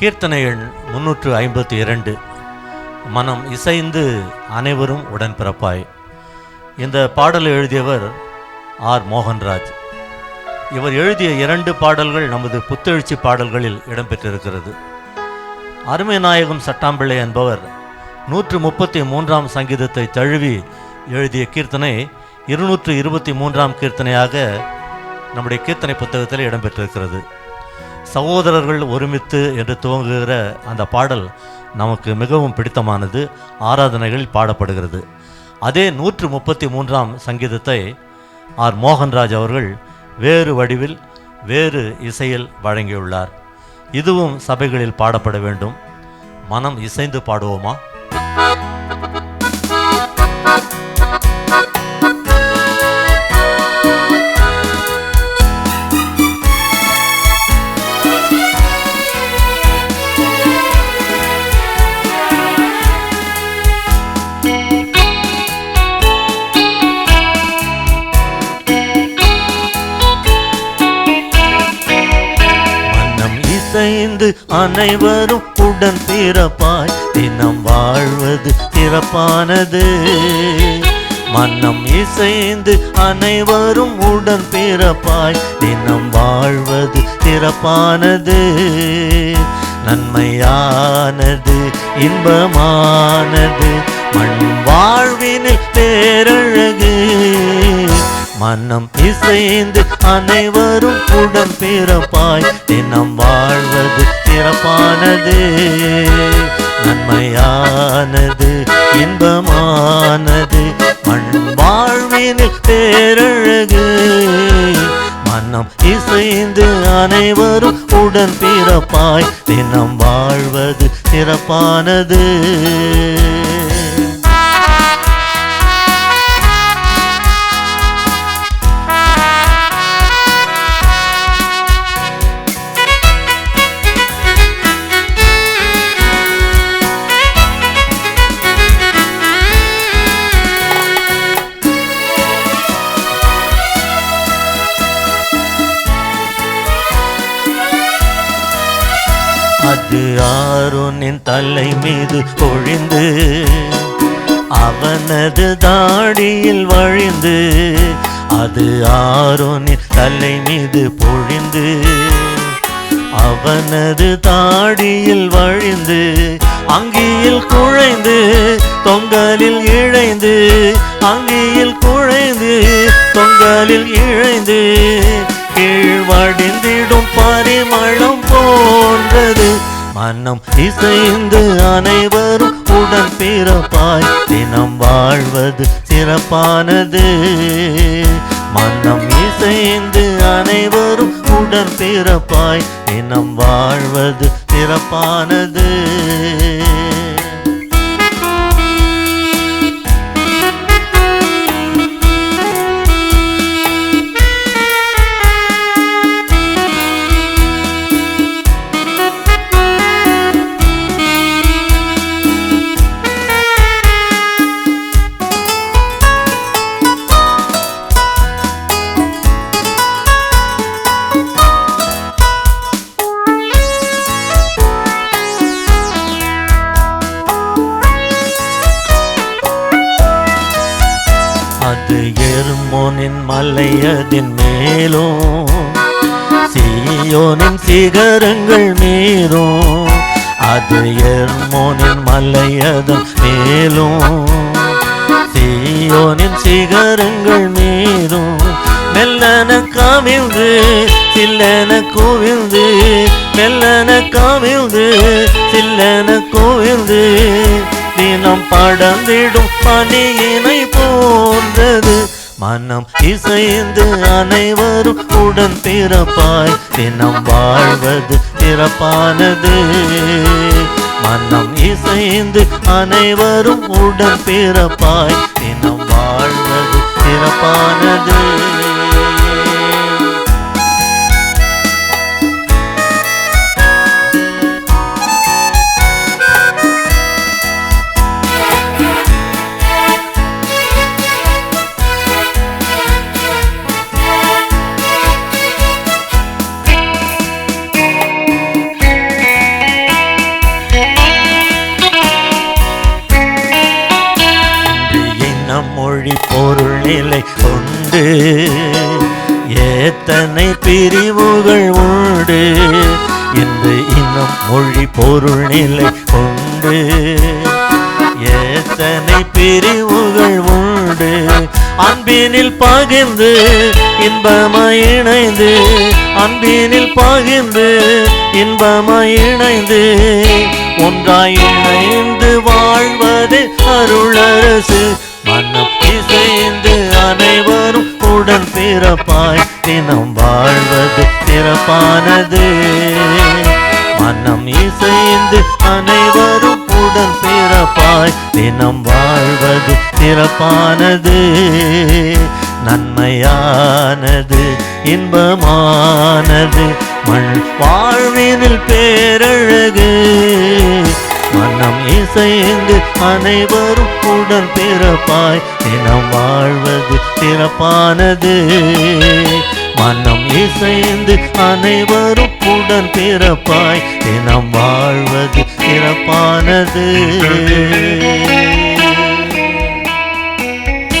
கீர்த்தனை எண் முன்னூற்று ஐம்பத்தி இரண்டு. மனம் இசைந்து அனைவரும் உடன்பிறப்பாய். இந்த பாடலை எழுதியவர் ஆர். மோகன்ராஜ். இவர் எழுதிய இரண்டு பாடல்கள் நமது புத்தெழுச்சி பாடல்களில் இடம்பெற்றிருக்கிறது. அருமை நாயகம் சட்டாம்பிள்ளை என்பவர் நூற்று முப்பத்தி மூன்றாம் சங்கீதத்தை தழுவி எழுதிய கீர்த்தனை இருநூற்று இருபத்தி மூன்றாம் கீர்த்தனையாக நம்முடைய கீர்த்தனை புத்தகத்தில் இடம்பெற்றிருக்கிறது. சகோதரர்கள் ஒருமித்து என்று துவங்குகிற அந்த பாடல் நமக்கு மிகவும் பிடித்தமானது. ஆராதனைகளில் பாடப்படுகிறது. அதே நூற்று முப்பத்தி மூன்றாம் சங்கீதத்தை ஆர். மோகன்ராஜ் அவர்கள் வேறு வடிவில் வேறு இசையில் வழங்கியுள்ளார். இதுவும் சபைகளில் பாடப்பட வேண்டும். மனம் இசைந்து பாடுவோமா? இசைந்து அனைவரும் உடன் பிறப்பாய் தினம் வாழ்வது சிறப்பானது. மன்னம் இசைந்து அனைவரும் உடன் பிறப்பாய் தினம் வாழ்வது சிறப்பானது. நன்மையானது இன்பமானது மண் வாழ்வினில் பேரழகு. மன்னம் இசைந்து அனைவரும் உடன் பிறப்பாய் தினம் வாழ்வது சிறப்பானது நன்மையானது இன்பமானது. மண் வாழ்வினில் பேரழகு மனம் இசைந்து அனைவரும் உடன் பிறப்பாய் தினம் வாழ்வது சிறப்பானது. அது ஆரோனின் தலை மீது பொழிந்து அவனது தாடியில் வழிந்து அது ஆரோனின் தலை மீது பொழிந்து அவனது தாடியில் வழிந்து அங்கியில் குழைந்து தொங்கலில் இழைந்து அங்கியில் குழைந்து தொங்கலில் இழைந்து கீழ்வடிந்திடும் பரிமளம் போன்றது. மனம் இசைந்து அனைவரும் உடன் பிறப்பாய் தினம் வாழ்வது சிறப்பானது. மனம் இசைந்து அனைவரும் உடன் பிறப்பாய் தினம் வாழ்வது சிறப்பானது. எர்மோனின் மலையதின் மேலும் சீயோனின் சிகரங்கள் மீதும் அது எர்மோனின் மலையதன் மேலும். சீயோனின் சிகரங்கள் மீதும் மெல்லன கவிழ்ந்து சில்லன குவிழ்ந்து மெல்லன கவிழ்ந்து சில்லன குவிழ்ந்து தினம் படந்திடும் பணியினை போன்றது. மனம் இசைந்து அனைவரும் உடன் பிறப்பாய். தினம் வாழ்வது சிறப்பானது. மனம் இசைந்து அனைவரும் உடன் பிறப்பாய். தினம் வாழ்வது சிறப்பானது. உண்டு எத்தனை பிரிவுகள் உண்டு. இன்று இன்னும் மொழி பொருள் நிலை உண்டு. எத்தனை பிரிவுகள் உண்டு. அன்பினில் பகிர்ந்து இன்பமாய் இணைந்து. அன்பினில் பகிர்ந்து இன்பமாய் இணைந்து. ஒன்றாய் இணைந்து வாழ்வது அருளரசு. சிறப்பாய் தினம் வாழ்வது சிறப்பானது. மனம் இசைந்து அனைவரும் உடன் சிறப்பாய் தினம் வாழ்வது சிறப்பானது. நன்மையானது இன்பமானது. மண் வாழ்வினில் பேரழு இசைந்து அனைவரும் உடன் பிறப்பாய். தினம் வாழ்வது சிறப்பானது. மனம் இசைந்து அனைவரும் உடன் பிறப்பாய். தினம் வாழ்வது சிறப்பானது.